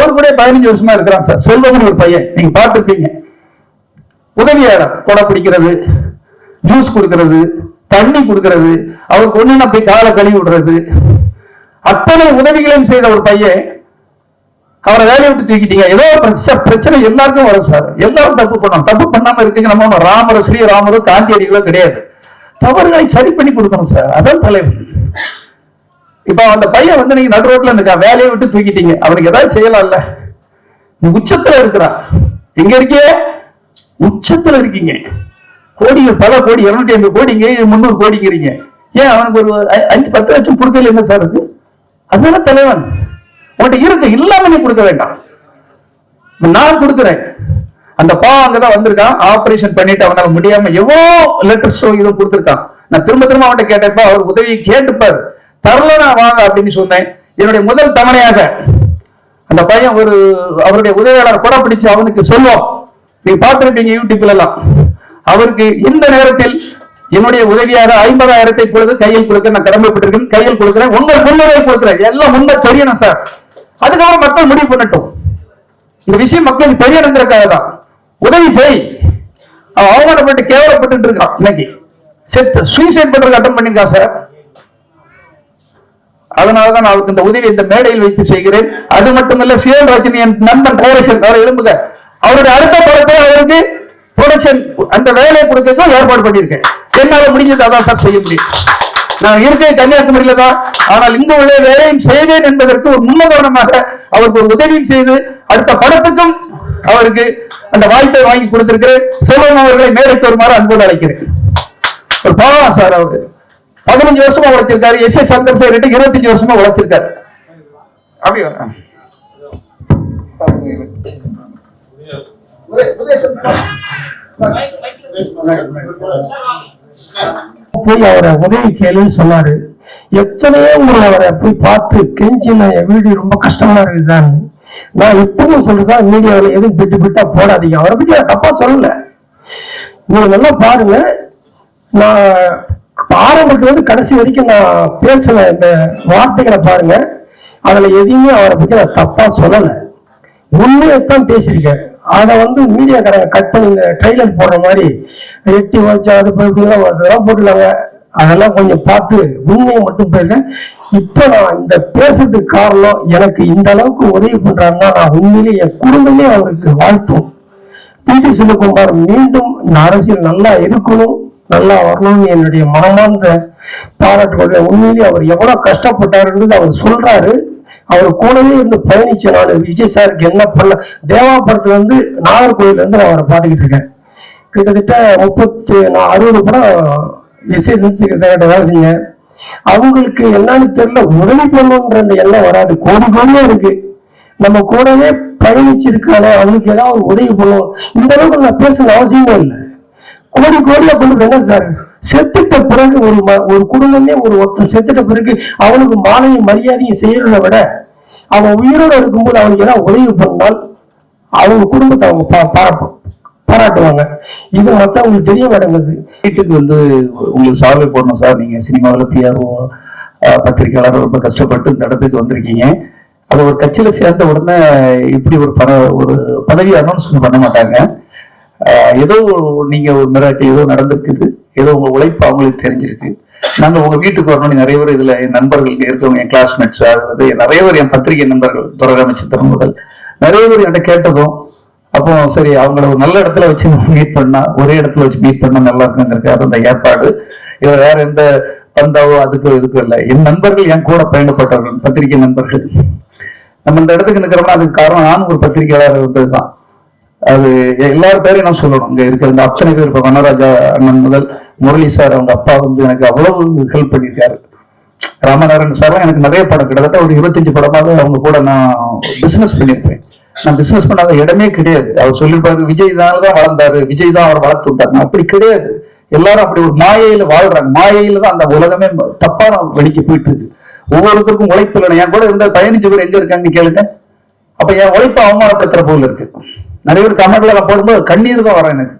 அவர் கூட பதினஞ்சு வருஷமா இருக்கிறான் சார். செல்வம்னு ஒரு பையன். நீங்க பார்த்துருப்பீங்க. உதவியாளர் கொடை பிடிக்கிறது ஜூஸ் கொடுக்கறது தண்ணி கொடுக்கறது அவருக்கு ஒண்ணு போய் காலை கழுவி விடுறது. அத்தனை உதவிகளையும் செய்த ஒரு பையன் அவரை வேலையை விட்டு தூக்கிட்டீங்க. ஏதோ பிரச்சனை பிரச்சனை எல்லாருக்கும் வரும் சார். எல்லாரும் தப்பு பண்ணணும். தப்பு பண்ணாம இருக்கீங்க. நம்ம ஒண்ணும் ராமரோ ஸ்ரீராமரோ காந்தியடிகளோ கிடையாது. தவறுகளை சரி பண்ணி கொடுக்கணும் சார். அதான் தலைவர் இப்ப அந்த பையன் வந்து நீங்க நடு ரோட்ல இருக்கா வேலையை விட்டு தூக்கிட்டீங்க. அவனுக்கு ஏதாவது செய்யலாம்ல. நீ உச்சத்துல இருக்கிறான் எங்க இருக்கே? உச்சத்துல இருக்கீங்க. கோடிகள் பல கோடி இருநூத்தி ஐம்பது கோடிங்க முந்நூறு கோடிங்கிறீங்க. ஏன் அவனுக்கு ஒரு அஞ்சு பத்து லட்சம் கொடுக்கல என்ன சார் இருக்கு அதுதானே தலைவன். உன்கிட்ட இருக்கு இல்லாம நீ கொடுக்க வேண்டாம். நான் கொடுக்குறேன். அந்த பாவம் அங்கதான் வந்திருக்கான். ஆபரேஷன் பண்ணிட்டு அவனால முடியாம எவ்வளோ லெட்டர்ஸோ இதோ கொடுத்துருக்கான். நான் திரும்ப திரும்ப அவன்கிட்ட கேட்டப்ப அவர் உதவியை கேட்டுப்பாரு. தரல நான் வாங்க அப்படின்னு சொன்னேன். என்னுடைய முதல் தவணையாக அந்த பையன் ஒரு அவருடைய உதவியாளர் கூட பிடிச்சு அவனுக்கு சொல்லுவோம் நீங்க பார்த்துருப்பீங்க யூடியூப்ல எல்லாம் அவருக்கு இந்த நேரத்தில் என்னுடைய உதவியாக ஐம்பதாயிரத்தை கொடுத்து கையில் கொடுக்க நான் கடமைப்பட்டிருக்கேன். கையில் கொடுக்குறேன். உங்கள் முன்னுரை கொடுக்குறேன். எல்லாம் முன்ன தெரியணும் சார் அதுக்கப்புறம் மக்கள் முடிவு பண்ணட்டும். இந்த விஷயம் மக்களுக்கு தெரியணுங்கிறக்காக தான். உதவி செய். அவன் அவமானப்பட்டு கேவலப்பட்டு இருக்கான் இன்னைக்கு. செத்து சூசைட் பண்றது அட்டன் பண்ணிருக்கான் சார் அதனாலதான் நான் அவருக்கு இந்த உதவி இந்த மேடையில் வைத்து செய்கிறேன். அது மட்டுமல்ல சிவன் ரஜினி என் நண்பன் கோரேஷன் அவரை எழும்புக அவருடைய அடுத்த படத்தை அவருக்கு ப்ரொடக்ஷன் அந்த வேலையை கொடுக்கறதுக்கும் ஏற்பாடு பண்ணியிருக்கேன். என்னால முடிஞ்சது அதான் சார் செய்ய முடியும். நான் இருக்கேன் கன்னியாகுமரியில தான். ஆனால் இங்கு உள்ள வேலையும் செய்வேன் என்பதற்கு ஒரு முன்னகவனமாக அவருக்கு ஒரு உதவியும் செய்து அடுத்த படத்துக்கும் அவருக்கு அந்த வாய்ப்பை வாங்கி கொடுத்திருக்கிறேன். செல்வம் அவர்களை மேடைக்கு வருமாறு அன்போடு அழைக்கிறேன். ஒரு பாவம் சார் அவரு. பதினஞ்சு வருஷமா உழைச்சிருக்காரு. எஸ் ஏ சந்திரசேகர் சார் இருபத்தஞ்சு வருஷமா உழைச்சிருக்காரு. அப்படி போய் அவரை உதவி கேளுன்னு சொன்னாரு. எத்தனையோ முறை அவரை போய் பார்த்து கெஞ்சி நான் என் வீடு ரொம்ப கஷ்டமா இருக்கு சார். நான் இப்பவும் சொல்றேன் சார் மீடியாவில் எதுவும் பிட்டு பிட்டா போடாதீங்க. அவரை பத்தி நான் தப்பா சொல்லல. நீங்க நல்லா பாருங்க. நான் ஆரம்பத்துல கடைசி வரைக்கும் நான் பேசின இந்த வார்த்தைகளை பாருங்க. அதுல எதையுமே அவரை பத்தி நான் தப்பா சொல்லலை. உண்மையைத்தான் பேசியிருக்கேன். அதை வந்து மீடியா கடை கட் பண்ணி இந்த ட்ரெய்லர் போடுற மாதிரி எட்டி வச்சு அது போய் அதெல்லாம் போட்டுருக்காங்க அதெல்லாம் கொஞ்சம் பார்த்து உண்மையை மட்டும் போயிருக்கேன் இப்போ நான் இந்த பேசுறதுக்கு காரணம் எனக்கு இந்த அளவுக்கு உதவி பண்றாருன்னா நான் உண்மையிலேயே என் குடும்பமே அவருக்கு வாழ்த்தும். பிடி சிவகுமார் மீண்டும் இந்த அரசியல் நல்லா இருக்கணும். நல்லா வரணும்னு என்னுடைய மனமார்ந்த பாராட்டு உண்மையிலே உண்மையிலேயே அவர் எவ்வளோ கஷ்டப்பட்டாருன்றது அவர் சொல்றாரு. அவர் கூடவே இருந்து பயணிச்ச நான் விஜய் சாருக்கு என்ன பண்ண தேவா படத்துல இருந்து நாகர்கோயில்ல இருந்து நான் அவரை பார்த்துக்கிட்டு இருக்கேன். கிட்டத்தட்ட முப்பத்தி நான் அறுபது படம் எஸ்ஏ சந்திரசேகர் வேலை செஞ்சேன். அவங்களுக்கு என்னன்னு தெரியல உதவி பண்ணணுன்ற அந்த எண்ணம் வராது. கோடி கோடியா இருக்கு. நம்ம கூடவே பயணிச்சிருக்கானே அவனுக்கு ஏதாவது உதவி பண்ணுவோம் இந்த அளவுக்கு நான் பேசுன அவசியமே இல்லை. கோடி கோடியா கொண்டு என்ன சார். செத்துட்ட பிறகு ஒரு ம- ஒரு குடும்பமே ஒரு ஒருத்தன் செத்துட்ட பிறகு அவனுக்கு மாலையும் மரியாதையும் செய்யறத விட அவன் உயிரோட இருக்கும்போது அவனுக்கு ஏதாவது உதவி பண்ணால் அவங்க குடும்பத்தை அவங்க பா- பாராட்டும் பாராட்டுவாங்க. இது மத்தவங்களுக்கு தெரிய மாட்டேங்குது. வீட்டுக்கு வந்து உங்களுக்கு சால்வை போடணும் சார். நீங்க சினிமாவில் பிஆர்ஓ பத்திரிகையாளர் ரொம்ப கஷ்டப்பட்டு இந்த இடத்துக்கு வந்திருக்கீங்க. அது ஒரு கட்சியில சேர்ந்த உடனே இப்படி ஒரு பத ஒரு பதவி அனௌன்ஸ்மெண்ட் பண்ண மாட்டாங்க. ஏதோ நீங்க ஒரு மிராட்டி ஏதோ நடந்திருக்குது. ஏதோ உங்க உழைப்பு அவங்களுக்கு தெரிஞ்சிருக்கு. நாங்க உங்க வீட்டுக்கு வரணும் நிறைய பேர் இதுல என் நண்பர்கள் இருக்கவங்க என் கிளாஸ்மேட்ஸ் அதாவது நிறைய பேர் என் பத்திரிகை நண்பர்கள் துறராம சித்திரம் முதல். நிறைய பேர் என்கிட்ட கேட்டதும் அப்போ சரி அவங்கள ஒரு நல்ல இடத்துல வச்சு மீட் பண்ணா ஒரே இடத்துல வச்சு மீட் பண்ணா நல்லா இருக்குங்கிறதுக்காக அந்த ஏற்பாடு. இது வேற எந்த பந்தாவோ அதுக்கோ இதுக்கும் இல்லை. என் நண்பர்கள் என் கூட பயணப்பட்டவர்கள் பத்திரிகை நண்பர்கள். நம்ம இந்த இடத்துக்கு நிற்கிறோம்னா அதுக்கு காரணம் நானும் ஒரு பத்திரிகையாளர் இருந்ததுதான். அது எல்லார் பேரையும் நான் சொல்லணும். இங்க இருக்கிற இந்த அத்தனை பேர் வனராஜா அண்ணன் முதல் முரளி சார் அவங்க அப்பா வந்து எனக்கு அவ்வளவு ஹெல்ப் பண்ணியிருக்காரு. ராமநாதன் சார்லாம் எனக்கு நிறைய படம் கிட்டத்தட்ட ஒரு இருபத்தஞ்சு படமாக அவங்க கூட நான் பிசினஸ் பண்ணியிருப்பேன். நான் பிசினஸ் பண்ணாத இடமே கிடையாது. அவர் சொல்லியிருப்பாரு விஜய் தான் தான் வளர்ந்தாரு. விஜய் தான் அவர் வளர்த்து விட்டாங்க அப்படி கிடையாது. எல்லாரும் அப்படி ஒரு மாயையில வாழ்றாங்க. மாயையில தான் அந்த உலகமே தப்பான வழிக்கு போயிட்டு இருக்கு ஒவ்வொருத்தருக்கும் உழைப்பு இல்லை என் கூட இருந்த பதினஞ்சு பேர் எங்க இருக்காங்கன்னு கேளுங்க. அப்ப என் உழைப்பை அவமானப்படுத்துற போல இருக்கு. நிறைய பேர் கமெண்ட்ல போடும்போது கண்ணீர் தான் வரும் எனக்கு.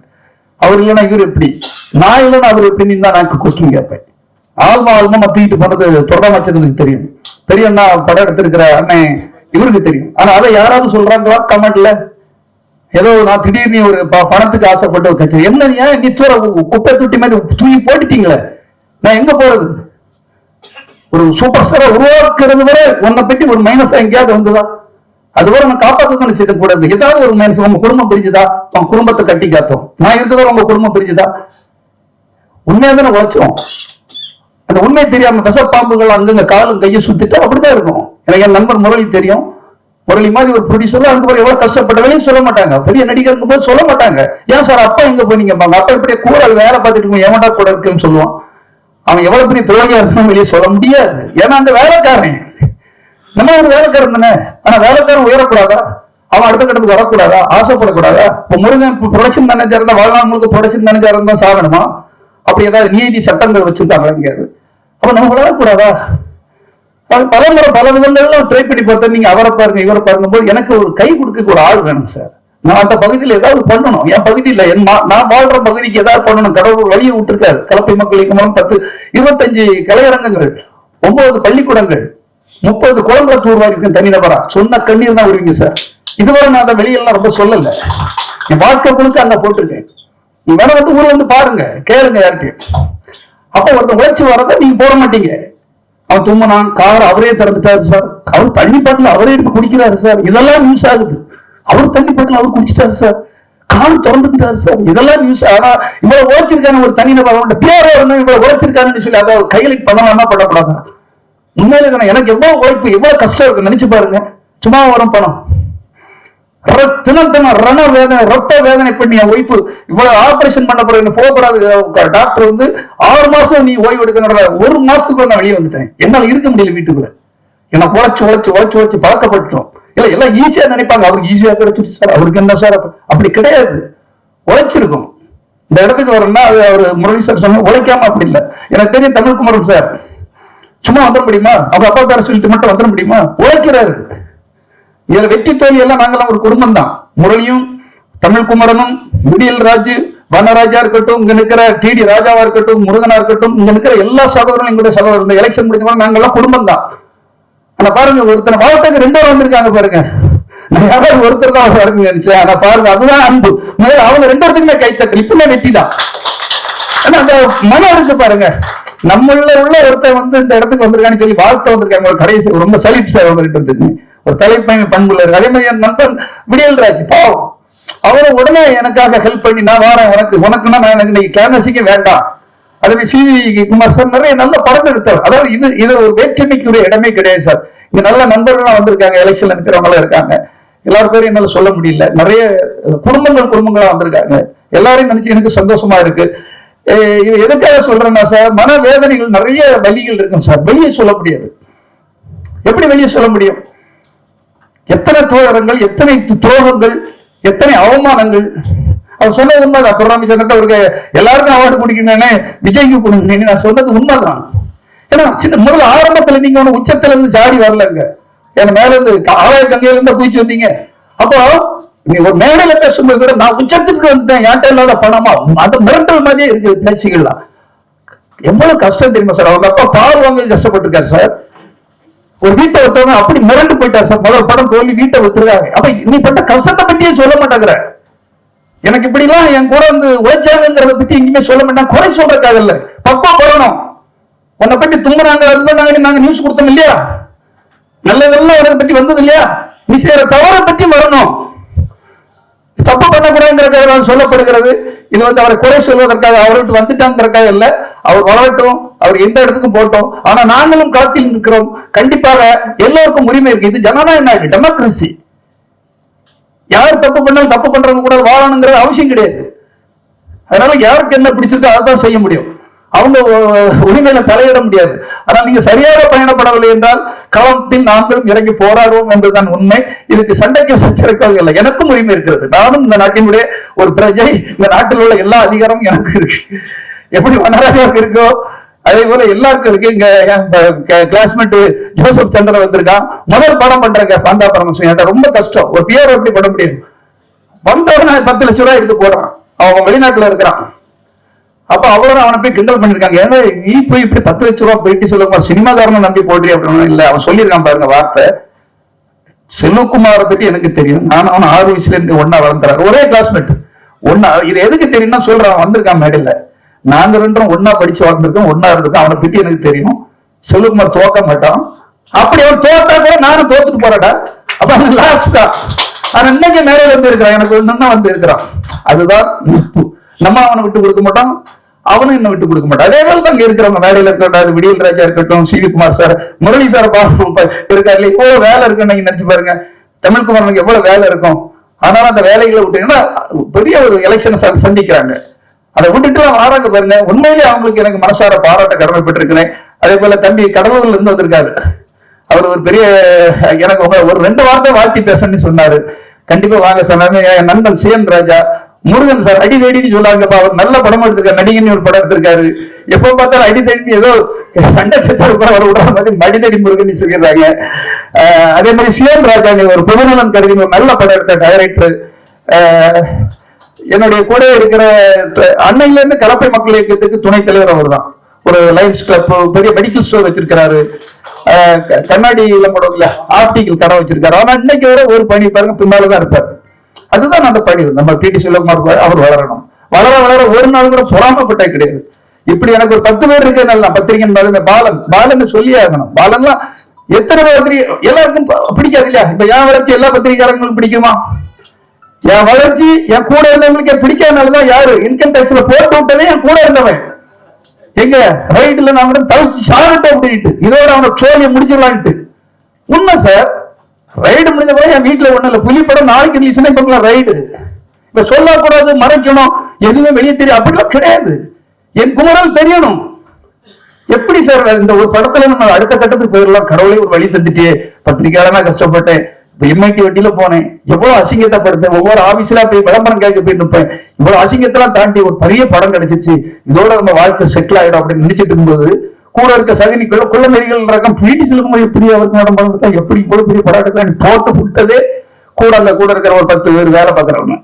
அவர் இல்லைன்னா இவர் எப்படி? நான் இல்லைன்னா அவர் எப்படின்னு தான் நான் கொஸ்டின் கேட்பேன். ஆல்மா ஆல்மா தூக்கிட்டு போனது தொடர வச்சது தெரியும். தெரியும் பெரியண்ணா படம் எடுத்திருக்கிற அண்ணன் இவருக்கு தெரியும். ஆனா அதை யாராவது சொல்றாங்களா கமெண்ட்ல ஏதோ நான் திடீர்னு ஒரு ப- பணத்துக்கு ஆசைப்பட்டு கட்சி. என்ன ஏன் நீ தூர குப்பை தொட்டி மாதிரி தூக்கி போட்டுட்டீங்களே? நான் எங்க போறது? ஒரு சூப்பர் ஸ்டாரை உருவாக்குறது வரை உன்னை பற்றி ஒரு மைனஸ் எங்கேயாவது வந்துதான். அது நம்ம நான் காப்பாற்றணும்னு செய்ய கூடாது ஏதாவது ஒரு மனுஷன் உங்க குடும்பம் பிரிச்சுதா உன் குடும்பத்தை கட்டி காத்தோம். நான் இருக்கிறத உங்க குடும்பம் பிரிச்சுதா உண்மையா தானே உழைச்சோம். அந்த உண்மை தெரியாம விஷப்பாம்புகள் அங்கங்க காலும் கையை சுத்திட்டு அப்படிதான் இருக்கும். எனக்கு என் நண்பர் முரளி தெரியும். முரளி மாதிரி ஒரு ப்ரொடியூசர் அதுக்கப்புறம் எவ்வளவு கஷ்டப்பட்ட வேலையும் சொல்ல மாட்டாங்க. பெரிய நடிகர் போது சொல்ல மாட்டாங்க. ஏன் சார் அப்பா எங்க போனீங்க அப்பா இப்படியே கூறல் வேலை பார்த்துட்டு இருக்கும். ஏமாட்டா கூட இருக்குன்னு சொல்லுவான். அவன் எவ்வளவு பெரிய துரோகியா இருந்தாலும் வெளியே சொல்ல முடியாது. ஏன்னா அந்த வேலைக்காரன். நம்ம ஒரு வேலைக்காரன் தானே? ஆனா வேலைக்காரன் உயரக்கூடாதா? அவன் அடுத்த கட்டத்துக்கு வரக்கூடாதா? ஆசைப்படக்கூடாதா? இப்ப முருகன் ப்ரொடக்ஷன் மேனேஜர் இருந்தா வாழ்நாள் முழுக்க ப்ரொடக்ஷன் மேனேஜர் இருந்தா சாகணுமா? அப்படி ஏதாவது நீதி சட்டங்கள் வச்சிருக்காங்களா எங்கேயாவது அப்ப நம்ம வளரக்கூடாதா? பல முறை பல விதங்கள்ல ட்ரை பண்ணி பார்த்தேன். நீங்க அவரை பாருங்க இவரை பாருங்க போது எனக்கு ஒரு கை கொடுக்க ஒரு ஆள் வேணும் சார் நான் அந்த பகுதியில் ஏதாவது பண்ணணும். என் பகுதியில் என் மா- நான் வாழ்ற பகுதிக்கு ஏதாவது பண்ணணும். கடவுள் வழியை விட்டுருக்காரு. கலப்பை மக்கள் இயக்கம் பத்து இருபத்தஞ்சு கலையரங்கங்கள் ஒன்பது பள்ளிக்கூடங்கள் முப்பது குளங்களை தூர்வாரி தனி தனிநபரா சொன்ன கண்ணீர் தான் வருவீங்க சார் இதுவரை நான் அதை வெளியெல்லாம் ரொம்ப சொல்லல. என் வாழ்க்கை முழுக்க அங்க போட்டிருக்கேன். நீ வேணா வந்து ஊர்ல வந்து பாருங்க. கேளுங்க யார்கிட்டயும் அப்ப ஒருத்தன் உழைச்சு வரத நீங்க போட மாட்டீங்க. அவன் தும்மனான் கார் அவரே திறந்துட்டாரு சார் அவர் தண்ணி பாட்டில் அவரே எடுத்து குடிக்கிறாரு சார் இதெல்லாம் நியூஸ் ஆகுது. அவர் தண்ணி பாட்டில் அவர் குடிச்சிட்டாரு சார் கால் திறந்துட்டாரு சார் இதெல்லாம் நியூஸ் ஆனா இவ்வளவு உழைச்சிருக்கான ஒரு தனி நபர் அவன்கிட்ட பேரோ வந்து இவ்வளவு உழைச்சிருக்காருன்னு சொல்லி அதை கையில பண்ணலாமா? பண்ணக்கூடாது? உண்மையிலே தானே எனக்கு எவ்வளவு உழைப்பு எவ்வளவு கஷ்டம் இருக்கு நினைச்சு பாருங்க. சும்மா வரும் பணம். தினம் தினம் ரண வேதனை ரத்த வேதனை பண்ணி என் ஒய்ஃபு இவ்வளவு ஆபரேஷன் பண்ண பிறகு போகக்கூடாது. டாக்டர் வந்து ஆறு மாசம் நீ ஓய்வு எடுக்கிற ஒரு மாசத்துக்குள்ள நான் வெளியே வந்துட்டேன். என்னால இருக்க முடியல வீட்டுக்குள்ள. என்ன உழைச்சு உழைச்சு உழைச்சு உழைச்சு பழக்கப்பட்டோம் இல்ல எல்லாம் ஈஸியா நினைப்பாங்க. அவருக்கு ஈஸியா கிடைச்சிருச்சு சார் அவருக்கு என்ன சார் அப்படி கிடையாது. உழைச்சிருக்கும். இந்த இடத்துக்கு வரணும்னா அது அவர் முரளி சார் சொன்ன உழைக்காம அப்படி இல்லை. எனக்கு தெரியும் தமிழ் குமரன் சார் சும்மா வந்துட முடியுமா? அவங்க அப்பா பேர சொல்லிட்டு மட்டும் வந்துட முடியுமா? உழைக்கிறாரு. இதுல வெற்றி தோல்வி எல்லாம் நாங்கெல்லாம் ஒரு குடும்பம் தான் முரளியும் தமிழ் குமரனும் விடியல் ராஜு வனராஜா இருக்கட்டும் இங்க இருக்கிற டிடி ராஜாவா இருக்கட்டும் முருகனா இருக்கட்டும் இங்க இருக்கிற எல்லா சகோதரரும் எங்களுடைய சகோதரர். இந்த எலெக்ஷன் முடிஞ்சவங்க நாங்கெல்லாம் குடும்பம் தான் ஆனா பாருங்க ஒருத்தனை மாவட்டத்துக்கு ரெண்டு பேர் வந்திருக்காங்க பாருங்க. யாராவது ஒருத்தர் தான் வருங்க நினைச்சேன். ஆனா பாருங்க அதுதான் அன்பு. முதல்ல அவங்க ரெண்டு இடத்துக்குமே கைத்தட்டல் இப்பவுமே வெற்றி தான் ஆனா அந்த மனம் இருக்கு பாருங்க. நம்மள உள்ள ஒருத்தன் வந்து இந்த இடத்துக்கு வந்திருக்கான்னு சொல்லி வாழ்த்து வந்திருக்காங்க ஒரு கடைசி ரொம்ப சலிப்பு சார் அவங்ககிட்ட ஒரு தலைப்பயன் பண்புள்ள இருக்கு அதே மாதிரி என் நண்பன் விடியல் ராஜ். பாவம் அவரும் உடனே எனக்காக ஹெல்ப் பண்ணி நான் வரேன் உனக்கு உனக்குன்னா நான் எனக்கு இன்னைக்கு கேமசிக்க வேண்டாம். அதுவே சிவி குமார் சார் நிறைய நல்ல படம் எடுத்தார் அதாவது இது இது ஒரு வேற்றுமைக்குரிய இடமே கிடையாது சார் இங்க நல்ல நண்பர்கள்லாம் வந்திருக்காங்க எலெக்ஷன்ல நிற்கிறவங்களாம் இருக்காங்க. எல்லாரும் பேரும் என்னால சொல்ல முடியல. நிறைய குடும்பங்கள் குடும்பங்களா வந்திருக்காங்க. எல்லாரையும் நினைச்சு எனக்கு சந்தோஷமா இருக்கு. இது எதுக்காக சொல்றேன்னா சார் மனவேதனைகள் நிறைய வலிகள் இருக்கும் சார். வெளியே சொல்ல முடியாது. எப்படி வெளியே சொல்ல முடியும்? எத்தனை துயரங்கள் எத்தனை துரோகங்கள் எத்தனை அவமானங்கள்? அவர் சொன்னது உண்மைதான். புறநாமி சங்கத்தை அவருக்கு எல்லாருக்கும் அவார்டு கொடுக்கணும்னே விஜய்க்கு கொடுக்கணும்னு நான் சொன்னது உண்மைதான். ஏன்னா சின்ன முதல்ல ஆரம்பத்துல நீங்க ஒண்ணு உச்சத்துல இருந்து ஜாடி வரலங்க. ஏன்னா மேல இருந்து ஆலய கங்கையில இருந்து குதிச்சு வந்தீங்க. அப்போ நீ ஒரு மேடையில பேசும்போது கூட நான் உச்சத்துக்கு வந்துட்டேன். என்கிட்ட இல்லாத பணமா? அந்த மிரட்டல் மாதிரியே இருக்கு பேச்சுகள்லாம். எவ்வளவு கஷ்டம் தெரியுமா சார்? அவங்க அப்பா பால் வாங்க கஷ்டப்பட்டிருக்காரு சார். ஒரு வீட்டை ஒருத்தவங்க அப்படி மிரண்டு போயிட்டார் சார். முதல் படம் தோல்வி வீட்டை வித்துருக்காங்க அப்ப நீ பட்ட கஷ்டத்தை பத்தியே சொல்ல மாட்டேங்கிற. எனக்கு இப்படி எல்லாம் என் கூட வந்து உழைச்சாங்கிறத பத்தி எங்கேயுமே சொல்ல மாட்டேன். குறை சொல்றதுக்காக இல்ல. பக்கம் போடணும் உன்னை பத்தி தும்புறாங்க அது பண்ணாங்க நாங்க நியூஸ் கொடுத்தோம் இல்லையா? நல்ல உனக்கு பத்தி வந்தது இல்லையா? நீ செய்யற தவறை பத்தி வரணும். தப்பு பண்ணக்கூடாதுங்கிறதுக்காக தான் சொல்லப்படுகிறது. இது வந்து அவரை குறை சொல்வதற்காக அவர்கிட்ட வந்துட்டாங்கிறக்காக இல்ல அவர் வளரட்டும் அவர் எந்த இடத்துக்கும் போட்டோம் ஆனா நாங்களும் களத்தில் இருக்கிறோம் கண்டிப்பாக எல்லோருக்கும் உரிமை இருக்கு. இது ஜனநாயக நாடு டெமோக்ரஸி யார் தப்பு பண்ணாலும் தப்பு பண்றவங்க கூட வாழணுங்கிறது அவசியம் கிடையாது. அதனால யாருக்கு என்ன பிடிச்சிருக்கோ அதான் செய்ய முடியும். அவங்க உரிமையில தலையிட முடியாது. ஆனால் நீங்க சரியாக பயணப்படவில்லை என்றால் களத்தில் நாங்களும் இறங்கி போராடுவோம் என்றுதான் உண்மை. இதுக்கு சண்டைக்கு சச்சரக்காக இல்லை. எனக்கும் உரிமை இருக்கிறது. நானும் இந்த நாட்டினுடைய ஒரு பிரஜை. இந்த நாட்டில் உள்ள எல்லா அதிகாரமும் எனக்கு இருக்கு. எப்படி வனராஜாவுக்கு இருக்கோ அதே போல எல்லாருக்கும் இருக்கு. இங்க கிளாஸ்மேட் ஜோசப் சந்திர வந்திருக்கான். முதல் படம் பண்றேங்க பாண்டா பரமசிவம் என்கிட்ட ரொம்ப கஷ்டம். ஒரு பியர் எப்படி பண்ண முடியும்? வந்தவன பத்து லட்சம் ரூபாய் எடுத்து போடுறான். அவன் வெளிநாட்டுல இருக்கிறான். அப்ப அவ்வளவு அவனை போய் கிண்டல் பண்ணிருக்காங்க. ஏன்னா நீ போய் இப்படி பத்து லட்ச ரூபாய் போயிட்டு சொல்லுங்க சினிமாக்காரனை நம்பி போடுறீ அப்படின்னு இல்ல அவன் சொல்லியிருக்கான் பாருங்க வார்த்தை. செல்வகுமாரை பத்தி எனக்கு தெரியும். நான் அவன் ஆறு வயசுல இருந்து ஒன்னா வளர்ந்துறாங்க ஒரே கிளாஸ்மேட் ஒன்னா இது எதுக்கு தெரியும்னா சொல்றான் வந்திருக்கான் மேடையில. நாங்க ரெண்டும் ஒன்னா படிச்சு வளர்ந்துருக்கோம் ஒன்னா இருந்திருக்கோம் அவனை பத்தி எனக்கு தெரியும். செல்வகுமார் தோக்க மாட்டான். அப்படி அவன் தோத்தா கூட நானும் தோத்துட்டு போறடா அப்ப அவன் லாஸ்ட் தான். அவன் இன்னைக்கு மேடையில வந்து இருக்கிறான். எனக்கு ஒண்ணு வந்து இருக்கிறான். அதுதான் நம்ம அவனை விட்டு கொடுக்க மாட்டான் அவனும் இன்னும் விட்டு கொடுக்க மாட்டான். அதே மாதிரி அங்க இருக்கிறவங்க வேலையில இருக்கட்டும் விடியல் ராஜா இருக்கட்டும் சிவிகுமார் சார் முரளி சார் இருக்காரு இப்போ வேலை இருக்குன்னு நீங்க நினைச்சு பாருங்க. தமிழ்குமாரனுக்கு எவ்வளவு வேலை இருக்கும். ஆனாலும் அந்த வேலைகளை விட்டீங்கன்னா பெரிய ஒரு எலெக்ஷனை சந்திக்கிறாங்க. அதை விட்டுட்டு வராங்க பாருங்க. உண்மையிலே அவங்களுக்கு எனக்கு மனசார பாராட்ட கடமைப்பட்டிருக்கிறேன். அதே போல தம்பி கடவுள்ல இருந்து வந்திருக்காரு. அவர் ஒரு பெரிய எனக்கு ஒரு ரெண்டு வார்த்தை வாழ்த்தி பேசணும்னு சொன்னாரு. கண்டிப்பா வாங்க சொன்னாங்க என் நண்பன் சிஎன் ராஜா. முருகன் சார் அடி தேடின்னு சொல்லாங்கப்பா அவர் நல்ல படம் எடுத்திருக்காரு நடிகன் ஒரு படம் எடுத்திருக்காரு. எப்போ பார்த்தாலும் அடி தேடி ஏதோ சண்டை சச்சரவு கூட வர விடுற மாதிரி மடிதடி முருகன் சொல்லிடுறாங்க அதே மாதிரி சிஎன் ராஜா ஒரு பொதுநலம் கருதி ஒரு நல்ல படம் எடுத்த டைரக்டர் என்னுடைய கூட இருக்கிற அன்னையில இருந்து கலப்பை மக்கள் இயக்கத்துக்கு துணைத் தலைவர் அவர் தான். ஒரு லைன்ஸ் கிளப் பெரிய மெடிக்கல் ஸ்டோர் வச்சிருக்கிறாரு. அஹ் க- கண்ணாடியில போடுவோம்ல ஆப்டிக்கல் கடை வச்சிருக்காரு. ஆனா இன்னைக்கு வர ஒரு பணி பாருங்க பின்னாலதான் இருப்பார். அதுதான் அந்த படிவு. நம்ம டி செல்வகுமார் அவர் வளரணும். வளர வளர ஒரு நாள் கூட பொறாமப்பட்டே கிடையாது. இப்படி எனக்கு ஒரு பத்து பேர் இருக்கு நல்லா பத்திரிகை இந்த பாலன். பாலன் சொல்லி ஆகணும். பாலன்லாம் எத்தனை பேர் எல்லாருக்கும் பிடிக்காது இல்லையா? இப்ப என் வளர்ச்சி எல்லா பத்திரிகையாளர்களுக்கும் பிடிக்குமா? என் வளர்ச்சி என் கூட இருந்தவங்களுக்கு பிடிக்காதனாலதான் யாரு? இன்கம் டேக்ஸ்ல போட்டு விட்டதே என் கூட இருந்தவன். எங்க? ரைட்ல நான் கூட தவிச்சு சாப்பிட்டோம் அப்படின்ட்டு இதோட அவனை சோழியை முடிச்சிடலான்ட்டு. உண்மை சார் ரைடு முடிஞ்ச போய் என் வீட்டுல ஒண்ணு இல்லை. புலி படம் நாளைக்கு இருந்துச்சுன்னா இப்ப ரைடு இப்போ சொல்லக்கூடாது மறைக்கணும். எதுவுமே வெளியே தெரியும் அப்படிலாம் கிடையாது. என் குமரல் தெரியணும். எப்படி சார் இந்த ஒரு படத்துல நம்ம அடுத்த கட்டத்துக்கு போயிடலாம். கடவுளே ஒரு வழி தந்துட்டே. பத்திரிக்கையாளனா கஷ்டப்பட்டேன். எம்ஐடி வண்டியில போனேன். எவ்வளவு அசிங்கத்தை படுத்தேன் ஒவ்வொரு ஆபீஸ்ல போய் விளம்பரம் கேட்க போய் நிற்பேன் இவ்வளவு அசிங்கத்தெல்லாம் தாண்டி ஒரு பெரிய படம் கிடைச்சிச்சு. இதோட நம்ம வாழ்க்கை செட்டில் ஆயிடும் அப்படின்னு நினைச்சிட்டு இருக்கும்போது கூட இருக்க சகினிக்குள்ள குள்ளநெறிகள் ரகம் பிடி செல்லும்போது எப்படி அவருக்கு நடம் எடுத்தா எப்படி இவ்வளவு பெரிய படம் போட்டு விட்டதே கூட அந்த கூட இருக்கிற ஒரு பத்து பேர் வேலை பார்க்கறவங்க.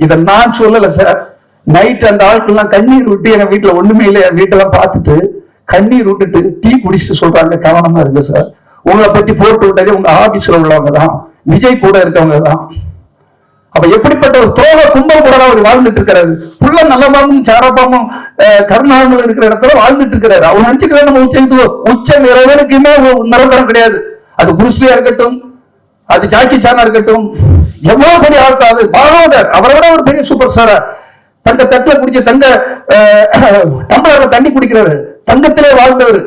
இதை நான் சொல்லல சார் நைட் அந்த ஆட்கள்லாம் கண்ணீர் விட்டு எங்க வீட்டுல ஒண்ணுமே இல்லை. என் வீட்டெல்லாம் பார்த்துட்டு கண்ணீர் விட்டுட்டு டீ குடிச்சிட்டு சொல்றாங்க. கவனமா இருக்கு சார் உங்களை பத்தி போட்டு விட்டதே உங்க ஆபீஸ்ல உள்ளவங்க தான். விஜய் கூட இருக்கவங்க தான். அப்ப எப்படிப்பட்ட ஒரு துரோக கும்பல் கூட அவர் வாழ்ந்துட்டு இருக்கிறாரு. புள்ள நல்லபாமும் சாரபாமும் கருணாமல் இருக்கிற இடத்துல வாழ்ந்துட்டு இருக்கிறாரு. அவர் நினைச்சுக்கிறாரு நம்ம உச்ச உச்ச நிறைவேறுக்குமே நிரந்தரம் கிடையாது. அது குருஸ்லியா இருக்கட்டும் அது ஜாக்கி சானா இருக்கட்டும் எவ்வளவு பெரிய ஆட்கள் அது. பாகவதர் அவரை விட ஒரு பெரிய சூப்பர் ஸ்டாரா தங்க தட்டுல குடிச்ச தங்க டம்ளர்ல தண்ணி குடிக்கிறாரு. தங்கத்திலே வாழ்ந்தவர்.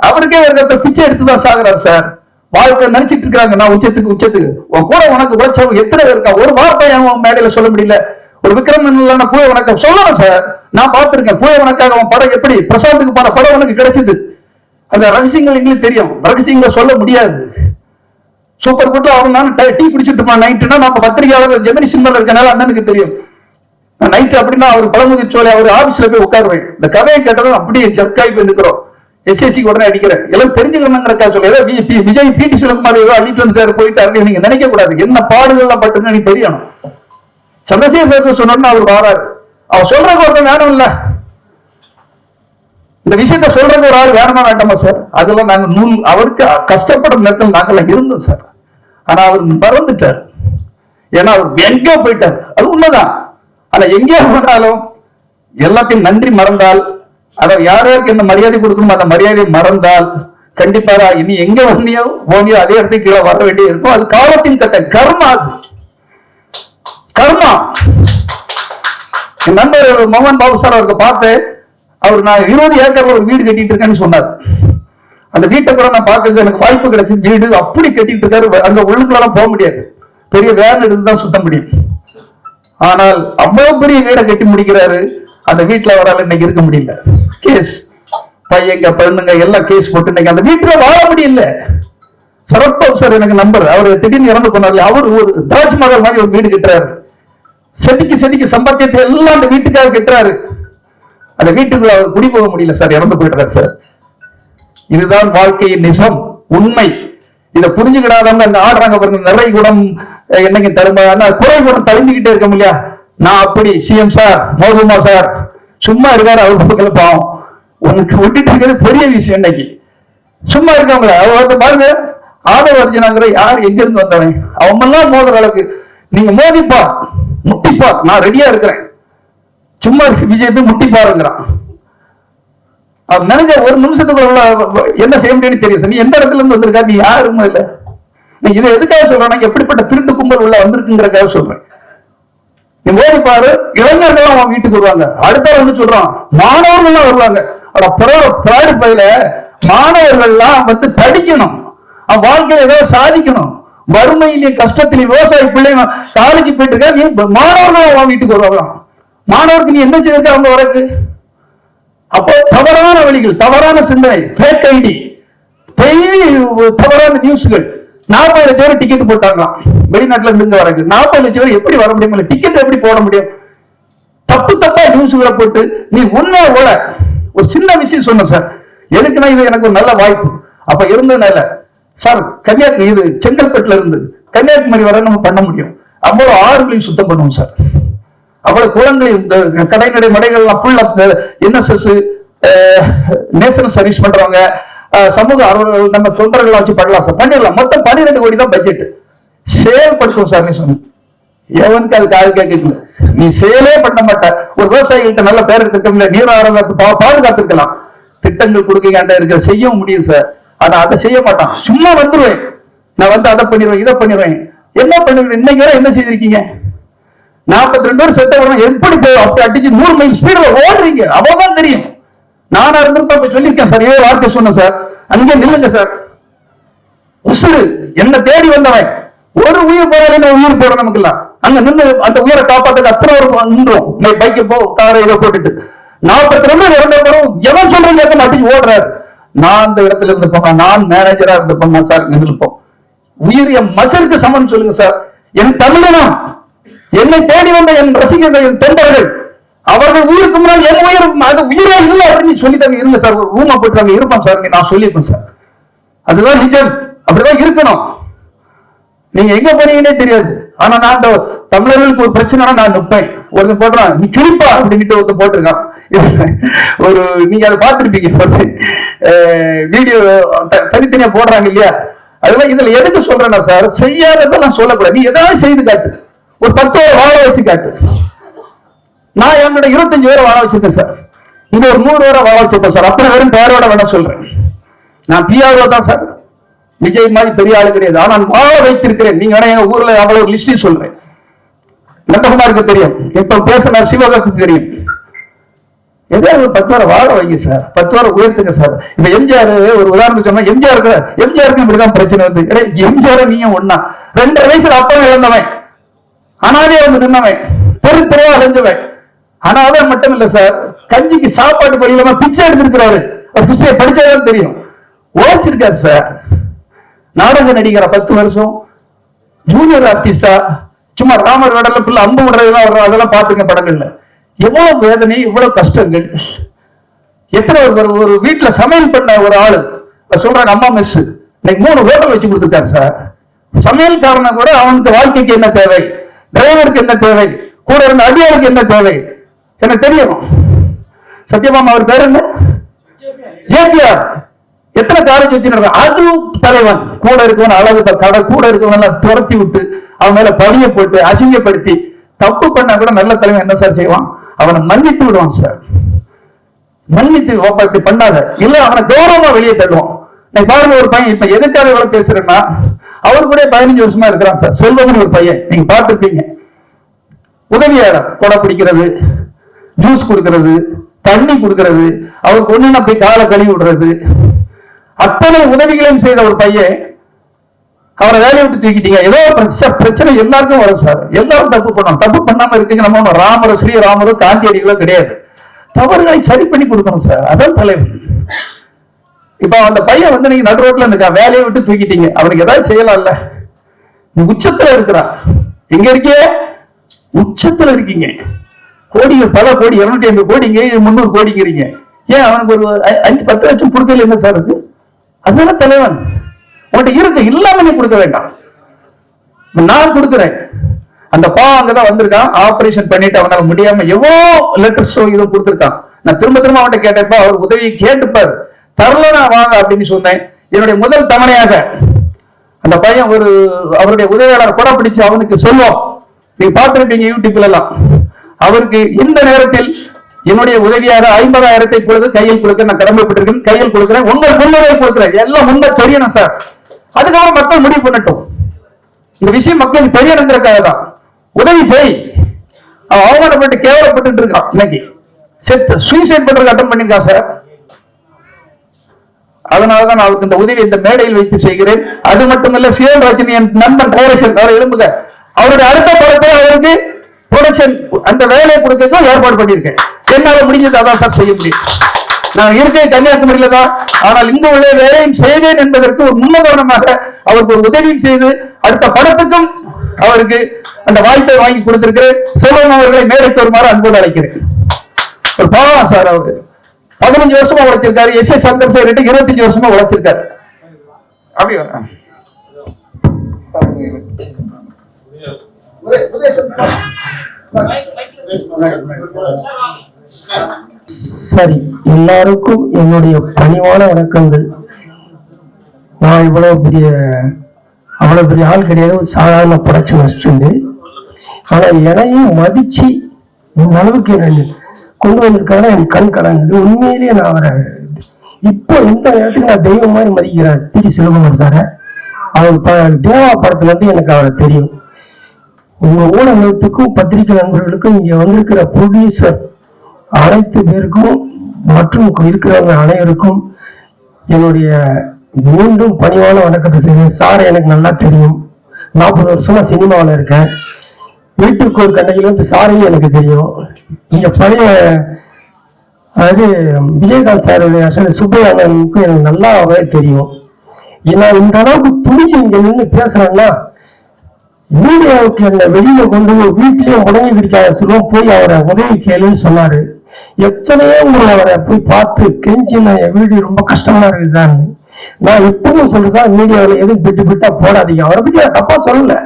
அவருக்கே ஒரு பிச்சை எடுத்துதான் சாகுறாரு சார் வாழ்க்கை நினைச்சிட்டு இருக்காங்க நான் உச்சத்துக்கு உச்சத்துக்கு. உன் கூட உனக்கு உழைச்சவங்க எத்தனை பேர் இருக்கா? ஒரு வார்த்தை அவன் மேடையில சொல்ல முடியல. ஒரு விக்ரமன் இல்லைன்னா பூய வணக்கம் சொல்லணும் சார் நான் பார்த்திருக்கேன். பூய வணக்காக அவன் படம் எப்படி? பிரசாந்துக்கு போன படம் உனக்கு கிடைச்சது. அந்த ரகசியங்கள் எங்களுக்கு தெரியும். ரகசியங்களை சொல்ல முடியாது. சூப்பர் கூட்டம் அவன் நான் டீ குடிச்சிட்டு இருப்பான். நைட்டுனா நம்ம பத்திரிகையாளர் ஜெமினி சிம்மல் இருக்கனால அண்ணனுக்கு தெரியும். நான் நைட்டு அப்படின்னா அவர் பழமுதிர் சோலை அவர் ஆபீஸ்ல போய் உட்காருவேன். இந்த கதையை கேட்டதும் அப்படியே ஜர்க்காய் போய் நிற்கிறோம். எஸ்எஸ்சி உடனே அடிக்கிறேன் எல்லாம் தெரிஞ்சுக்கணுங்கிறக்கா சொல்ல ஏதோ விஜய் விஜய் பிடி சிவகுமார் ஏதோ அள்ளிட்டு வந்துட்டாரு போயிட்டாரு நீங்க நினைக்க கூடாது என்ன பாடுகள்லாம் பட்டுங்க எனக்கு தெரியணும். சந்திரசேகர் சொன்னோன்னு அவர் வாராரு. அவர் சொல்றதுக்கு ஒருத்தர் வேணும் இல்ல. இந்த விஷயத்த சொல்றதுக்கு ஒரு ஆள் வேணுமா வேண்டாமா சார் அதெல்லாம் நாங்க நூல் அவருக்கு கஷ்டப்படும் நேரத்தில் நாங்கெல்லாம் இருந்தோம் சார் ஆனா அவர் மறந்துட்டார். ஏன்னா அவர் எங்கேயோ போயிட்டார். அது உண்மைதான். ஆனா எங்கேயோ போனாலும் எல்லாத்தையும் நன்றி மறந்தால் அதை யார் யாருக்கு என்ன மரியாதை கொடுக்கணுமோ அந்த மரியாதையை மறந்தால் கண்டிப்பாக இனி எங்க வந்தியோ போனியோ அதே இடத்துக்கு கீழே வர வேண்டிய இருக்கும். அது காலத்தின் கட்ட. கர்மா அது. கர்மா. என் நண்பர் மோகன் பாபு சார் அவருக்கு பார்த்தேன். அவர் நான் இருபது ஏக்கர்ல ஒரு வீடு கட்டிட்டு இருக்கேன்னு சொன்னார். அந்த வீட்டை கூட நான் பார்க்க எனக்கு வாய்ப்பு கிடைச்சது வீடு அப்படி கட்டிட்டு இருக்காரு. அங்க உள்ளுக்குள்ள போக முடியாது. பெரிய வேன் எடுத்து தான் சுத்த முடியும். ஆனால் அவ்வளவு பெரிய வீடை கட்டி முடிக்கிறாரு. அந்த வீட்டுல அவரால் இன்னைக்கு இருக்க முடியல. கேஸ் பையங்க பெண்ணுங்க எல்லாம் கேஸ் போட்டு இன்னைக்கு அந்த வீட்டுல வாழ முடியல. சரத்பாபு சார் எனக்கு நம்பர். அவர் திடீர்னு இறந்து போனார் அவர் ஒரு தாஜ்மஹால் மாதிரி ஒரு வீடு கட்டுறாரு. செதுக்கி செதுக்கி சம்பாத்தியத்தை எல்லாம் அந்த வீட்டுக்காக கட்டுறாரு. அந்த வீட்டுக்குள்ள அவர் குடி போக முடியல சார் இறந்து போயிடுறாரு சார். இதுதான் வாழ்க்கையின் நிஜம் உண்மை. இதை புரிஞ்சுக்கிடாதவங்க இந்த ஆடுறாங்க பாருங்க நிறை குணம் என்னைக்கு தரும்ப ஆனா குறை குணம் தழும்பிக்கிட்டே இருக்க முடியா நான் அப்படி சிஎம் சார் மோதுமா சார் சும்மா இருக்காரு அவர் பக்கத்துல பாவம் உனக்கு விட்டுட்டு இருக்கிறது பெரிய விஷயம் இன்னைக்கு. சும்மா இருக்கவங்கள அவர்கிட்ட பாருங்க. ஆதவ அர்ஜுனாங்கிற யார் எங்க இருந்து வந்தவன்? அவன் எல்லாம் மோதுற அளவுக்கு. நீங்க மோதிப்பா முட்டிப்பா. நான் ரெடியா இருக்கிறேன். சும்மா பிஜேபி முட்டிப்பாருங்கிறான். அவர் நினைச்ச ஒரு நிமிஷத்துக்குள்ள என்ன செய்ய முடியும்னு தெரியும் நீ எந்த இடத்துல இருந்து வந்திருக்கா? நீ யாருமே இல்லை. நீ இதை எதுக்காக சொல்றேன் எப்படிப்பட்ட திருட்டு கும்பல் உள்ள வந்திருக்குங்கிறக்காக சொல்றேன். நீ மோதி பாரு இளைஞர்கள் அவன் வீட்டுக்கு வருவாங்க. அடுத்த வந்து சொல்றான் மாணவர்கள் வருவாங்க. அட பிராடு பயில மாணவர்கள்லாம் வந்து படிக்கணும். அவன் வாழ்க்கையில ஏதோ சாதிக்கணும். வறுமையிலே கஷ்டத்திலே விவசாய பிள்ளைங்க சாதிக்கு போயிட்டு இருக்கா நீ மாணவர்கள் அவன் வீட்டுக்கு வருவாங்க மாணவருக்கு நீ என்ன செய்திருக்க அவங்க வரக்கு அப்போ தவறான வழிகள் தவறான சிந்தனை ஃபேக் ஐடி தவறான நியூஸ்கள் நாற்பது லட்சம் பேர் டிக்கெட் போட்டாங்களாம். வெளிநாட்டுல இருந்து இங்க நாற்பது லட்சம் பேர் எப்படி வர முடியும்? டிக்கெட் எப்படி போட முடியும்? தப்பு தப்பா நியூஸ்களை போட்டு நீ உண்மை போல ஒரு சின்ன விஷயம் சொன்னேன் சார். எதுக்குன்னா இது எனக்கு ஒரு நல்ல வாய்ப்பு. அப்ப இருந்ததுனால சார் கன்னியாகுமரி இது செங்கல்பட்டுல இருந்து கன்னியாகுமரி வர நம்ம பண்ண முடியும். அவ்வளவு ஆறுகளையும் சுத்தம் பண்ணுவோம் சார். அவ்வளவு குளங்களை இந்த கடைநடை மடைகள்லாம் ஃபுல்லா என்எஸ்எஸ் நேஷனல் சர்வீஸ் பண்றவங்க சமூக ஆர்வலர்கள் நம்ம தொண்டர்கள் வச்சு பண்ணலாம் சார். பண்ணிடலாம். மொத்தம் பன்னிரெண்டு கோடி தான் பட்ஜெட் செயல்படுத்துவோம் சார் நீ சொன்ன. எவனுக்கு அது காது கேட்கல. நீ சேலே பண்ண மாட்ட. ஒரு விவசாயிகிட்ட நல்ல பேர் எடுத்திருக்கல நீர் ஆரோக்கியத்தை பாதுகாத்திருக்கலாம். திட்டங்கள் கொடுக்க இருக்க. செய்யவும் முடியும் சார். ஆனா அதை செய்ய மாட்டான். சும்மா வந்துருவேன். நான் வந்து அதை பண்ணிடுவேன் இதை பண்ணிடுவேன். என்ன பண்ணுவேன் இன்னைக்கு வரை என்ன செய்திருக்கீங்க? நாற்பத்தி ரெண்டு பேர் செத்த உடனே எப்படி போய் அப்படி அடிச்சு நூறு மைல் ஸ்பீடில் ஓடுறீங்க? அவ்வளவுதான் தெரியும். நானா இருந்திருப்ப அப்ப சொல்லியிருக்கேன் சார். ஏதோ வார்த்தை சொன்னேன் சார். அங்கே நில்லுங்க சார். உசுறு. என்ன தேடி வந்தவன். ஒரு உயிர் போறாலும் உயிர் போற இல்ல அங்க நின்று அந்த உயிரை காப்பாத்துக்கு அத்தனை ஒரு நின்றோம். நீ பைக்கு போ காரை இதை போட்டுட்டு. நாற்பத்தி ரெண்டு இரண்டு வரும் எவன் சொல்றீங்க கேட்க மாட்டேங்க ஓடுறாரு. நான் அந்த இடத்துல இருந்து போங்க நான் மேனேஜரா இருந்து போங்க சார் இங்க நிற்போம் உயிர் என் மசருக்கு சமன் சொல்லுங்க சார். என் தமிழனம் என்னை தேடி வந்த என் ரசிகர்கள் என் தொண்டர்கள் அவர்கள் உயிருக்கு முன்னால் என் உயிர் அது உயிரே இல்லை அப்படின்னு சொல்லிட்டாங்க. இருங்க சார் ஒரு ரூமா போயிட்டாங்க இருப்பான் சார் நான் சொல்லியிருப்பேன் சார். அதுதான் நிஜம். அப்படிதான் இருக்கணும். நீங்க எங்க போனீங்கன்னே தெரியாது. ஆனா நான் தமிழர்களுக்கு ஒரு பிரச்சனைனா நான் நிற்பேன் ஒருத்தன் போடுறான் நீ கிழிப்பா? அப்படின்ட்டு ஒருத்தன் போட்டிருக்கான். ஒரு நீங்க அதை பார்த்திருப்பீங்க. வீடியோ தனித்தனியா போடுறாங்க இல்லையா? அதெல்லாம் இதுல எதுக்கு சொல்றேன்னா சார் செய்யாததான் நான் சொல்லக்கூடாது. நீ ஏதாவது செய்து காட்டு. ஒரு பத்து வாழை வாழ வச்சு காட்டு. நான் என்னோட இருபத்தஞ்சு பேரை வாழ வச்சிருக்கேன் சார் இங்க ஒரு நூறு பேரை வாழ வச்சிருக்கேன் சார் அத்தனை பேரும் பேரோட வேணா சொல்றேன். நான் பிஆர்ஓ தான் சார் விஜய் மாதிரி பெரிய ஆளு கிடையாது. ஆனால் வாழ வைத்திருக்கிறேன். நீங்க வேணா எங்க ஊர்ல அவ்வளவு ஒரு லிஸ்டையும் சொல்றேன். நந்தகுமாருக்கு தெரியும். இப்ப பேசினார் சிவகாக்கு தெரியும். ஏதாவது பத்து வாரம் வாழ வைங்க சார் பத்து வாரம் உயர்த்துங்க சார் இப்ப எம்ஜிஆர் ஒரு உதாரணத்துக்கு சொன்னா எம்ஜிஆருக்கு எம்ஜிஆருக்கு இப்படிதான் பிரச்சனை வந்து எம்ஜிஆர் நீங்க ஒன்னா ரெண்டரை வயசுல அப்பா இழந்தவன். ஆனாலே வந்து நின்னவன். தெரு தெருவா அலைஞ்சவன். அனாதை மட்டும் இல்ல சார். கஞ்சிக்கு சாப்பாட்டு படியிலாம பிச்சை எடுத்திருக்கிறாரு அவர் பிச்சையை படிச்சாதான் தெரியும். ஓடிச்சிருக்காரு சார். நாடக நடிகர பத்து வருஷம். ஜூனியர் ஆர்டிஸ்டா சும்மா ராமர் வேடல பிள்ளை அம்பு விடுறதெல்லாம் வர்றோம் அதெல்லாம் பாத்துங்க படங்கள்ல. எவ்வளவு வேதனை எவ்வளவு கஷ்டங்கள். எத்தனை ஒரு ஒரு வீட்டுல சமையல் பண்ண ஒரு ஆளு. சொல்றாங்க அம்மா மிஸ் இன்னைக்கு மூணு ஹோட்டல் வச்சு கொடுத்துருக்காரு சார். சமையல்காரனை கூட அவனுக்கு வாழ்க்கைக்கு என்ன தேவை? டிரைவருக்கு என்ன தேவை? கூட இருந்த அடியாருக்கு என்ன தேவை? எனக்கு தெரியும்? சத்யபாமா அவர் பேர் என்ன? ஜேபிஆர். எத்தனை காலேஜ் வச்சிருக்க அது தலைவன். கூட இருக்கவன் அழகு கடை கூட இருக்கவன் துரத்தி விட்டு அவன் மேல பழிய போட்டு அசிங்கப்படுத்தி தப்பு பண்ணா கூட நல்ல தலைவன் என்ன சார் செய்வான்? அவனை மன்னித்து விடுவான் சார் மன்னித்து ஓப்பா இப்படி பண்ணாத. இல்ல அவனை கௌரவமா வெளியே தள்ளுவான். நீ பாருங்க ஒரு பையன் இப்ப எதுக்காக இவ்வளவு பேசுறேன்னா அவர் கூட பதினஞ்சு வருஷமா இருக்கிறான் சார் செல்வம்னு ஒரு பையன். நீங்க பார்த்துருப்பீங்க. உதவியாளர் கொடை பிடிக்கிறது. ஜூஸ் கொடுக்கறது தண்ணி கொடுக்கறது அவருக்கு ஒண்ணு போய் காலை கழுவி விடுறது. அத்தனை உதவிகளையும் செய்த ஒரு பையன் அவரை வேலையை விட்டு தூக்கிட்டீங்க. ஏதோ பிரச்சனை எல்லாருக்கும் வரும் சார். எல்லாரும் தப்பு பண்ணோம் தப்பு பண்ணாம இருக்கீங்க. நம்ம ஒண்ணும் ராமரோ ஸ்ரீராமரோ காந்தியடிகளோ கிடையாது. தவறுகளை சரி பண்ணி கொடுக்கணும் சார். அதான் தலைவர் இப்ப அந்த பையன் வந்து நீங்க நடு ரோட்ல இருக்கா வேலையை விட்டு தூக்கிட்டீங்க. அவனுக்கு ஏதாவது செய்யலாம்ல. நீ உச்சத்துல இருக்கிறா. எங்க இருக்கே உச்சத்துல இருக்கீங்க. கோடிகள் பல கோடி இருநூத்தி ஐம்பது கோடிங்க முந்நூறு கோடிங்கிறீங்க. ஏன் அவனுக்கு ஒரு அஞ்சு பத்து லட்சம் கொடுக்கல என்ன சார் இருக்கு அதனால தலைவன். உன்கிட்ட இருக்கு இல்லாம நீ கொடுக்க வேண்டாம். நான் கொடுக்குறேன். அந்த பாவம் அங்கதான் வந்திருக்கான். ஆபரேஷன் பண்ணிட்டு அவனால முடியாம எவ்வளோ லெட்டர்ஸ் இதோ கொடுத்துருக்கான். நான் திரும்ப திரும்ப அவன்கிட்ட கேட்டப்ப அவர் உதவியை கேட்டுப்பார் தரல நான் வாங்க அப்படின்னு சொன்னேன். என்னுடைய முதல் தவணையாக அந்த பையன் ஒரு அவருடைய உதவியாளர் கொடை பிடிச்சு அவனுக்கு சொல்லுவோம் நீங்க பார்த்துருப்பீங்க யூடியூப்ல எல்லாம். அவருக்கு இந்த நேரத்தில் என்னுடைய உதவியாக ஐம்பதாயிரத்தை பொழுது கையில் கொடுக்க நான் கடமைப்பட்டிருக்கேன். கையில் கொடுக்கிறேன். உங்கள் முன்னரே கொடுக்கிறேன். எல்லாம் முன்ன தெரியணும் சார் அதுக்கப்புறம் மக்கள் முடிவு பண்ணட்டும். இந்த விஷயம் மக்களுக்கு தெரியணுங்கிறதுக்காக தான். உதவி செய். அவன் அவமானப்பட்டு கேவலப்பட்டு இருக்கான் இன்னைக்கு. செத்து சூசைட் பண்றதுக்கு அட்டன் பண்ணிருக்கான் சார் அதனாலதான் நான் அவருக்கு இந்த உதவி இந்த மேடையில் வைத்து செய்கிறேன். அது மட்டுமல்ல சிவன் ரஜினி என் நண்பன் கோரேஷன் அவரை எழும்புக அவருடைய அடுத்த படத்தை அவருக்கு ப்ரொடக்ஷன் அந்த வேலையை கொடுக்கறதுக்கும் ஏற்பாடு பண்ணியிருக்கேன். என்னால முடிஞ்சது அதான் சார் செய்ய முடியும். நான் இருக்கை கன்னியாகுமரியில தான். ஆனால் இங்கு உள்ள வேலையும் செய்வேன் என்பதற்கு ஒரு முன்னுதாரணமாக அவருக்கு ஒரு உதவியும் செய்து அடுத்த படத்துக்கும் அவருக்கு அந்த வாய்ப்பை வாங்கி கொடுத்திருக்கிறேன். செல்வம் அவர்களை மேடைக்கு வருமாறு அன்போடு அழைக்கிறேன். ஒரு பாவம் சார் அவரு. பதினஞ்சு வருஷமா உழைச்சிருக்காரு. எஸ் ஏ சங்கர் சார் கிட்ட இருபத்தஞ்சு வருஷமா உழைச்சிருக்காரு. அப்படியா? சரி எல்லாருக்கும் என்னுடைய பணிவான வணக்கங்கள். நான் இவ்வளவு பெரிய அவ்வளவு பெரிய ஆள் கிடையாது. சாதாரண ப்ரொடக்ஷன் அசிஸ்டன்ட் ஆனா என்னையும் மதிச்சு இந்த அளவுக்கு என்னை கொண்டு வந்திருக்காங்க என் கண் கடங்குது உண்மையிலேயே நான் அவரை இப்போ இந்த நேரத்துக்கு நான் தெய்வம் மாதிரி மதிக்கிறேன் பி டி சிவகுமார் சாரை. அவர் தேவா படத்துல இருந்து எனக்கு அவரை தெரியும். உங்க ஊடகத்துக்கும் பத்திரிகை நண்பர்களுக்கும் இங்க வந்திருக்கிற ப்ரொடியூசர் அனைத்து பேருக்கும் மற்றும் இருக்கிறவங்க அனைவருக்கும் என்னுடைய மீண்டும் பணிவான வணக்கத்தை செய்வேன் சார் எனக்கு நல்லா தெரியும். நாற்பது வருஷமா சினிமாவில் இருக்கேன். வீட்டுக்கு ஒரு கண்ணையிலிருந்து சாரையும் எனக்கு தெரியும். இங்க பழைய அதாவது விஜயகாந்த் சாருடைய சுப்பையா எனக்கு நல்லாவே தெரியும். ஏன்னா இந்த அளவுக்கு துணிஞ்சு இங்க நின்று பேசுறேன்னா மீடியாவுக்கு என்ன வெளியில கொண்டு போய் வீட்டிலேயே உடனே பிடிக்காத சொல்லுவோம் போய் அவரை உதவி கேளுன்னு சொன்னாரு. எத்தனையோ முறை அவரை போய் பார்த்து கெஞ்சி நான் என் வீடு ரொம்ப கஷ்டமா இருக்கு சார். நான் இப்பவும் சொல்றேன் சார் மீடியாவில் எதுவும் பிட்டு பிட்டா போடாதீங்க. அவரை பத்தி நான் தப்பா சொல்லல.